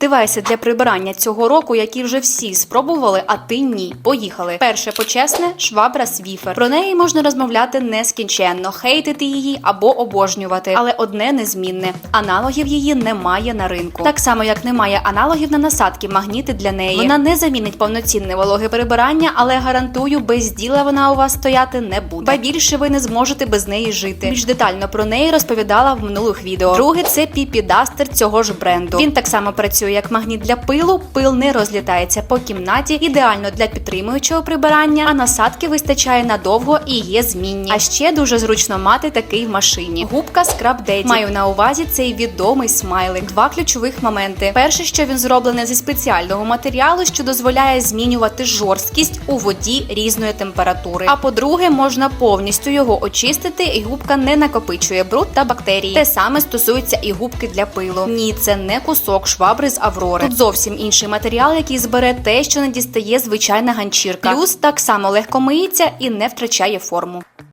Девайси для прибирання цього року, які вже всі спробували, а ти ні. Поїхали. Перше почесне швабра Свіфер. Про неї можна розмовляти нескінченно, хейтити її або обожнювати. Але одне незмінне: аналогів її немає на ринку. Так само, як немає аналогів на насадки, магніти для неї. Вона не замінить повноцінне вологе прибирання, але гарантую, без діла вона у вас стояти не буде. Ба більше ви не зможете без неї жити. Більш детально про неї розповідала в минулих відео. Друге це Піпі Дастер цього ж бренду. Він так само працює як магніт для пилу. Пил не розлітається по кімнаті, ідеально для підтримуючого прибирання, а насадки вистачає надовго і є змінні. А ще дуже зручно мати такий в машині. Губка Scrub Daddy. Маю на увазі цей відомий смайлик. Два ключових моменти. Перше, що він зроблений зі спеціального матеріалу, що дозволяє змінювати жорсткість у воді різної температури. А по-друге, можна повністю його очистити, і губка не накопичує бруд та бактерії. Те саме стосується і губки для пилу. Ні, це не кусок швабри з Аврори. Тут зовсім інший матеріал, який збере те, що не дістає звичайна ганчірка. Плюс так само легко миється і не втрачає форму.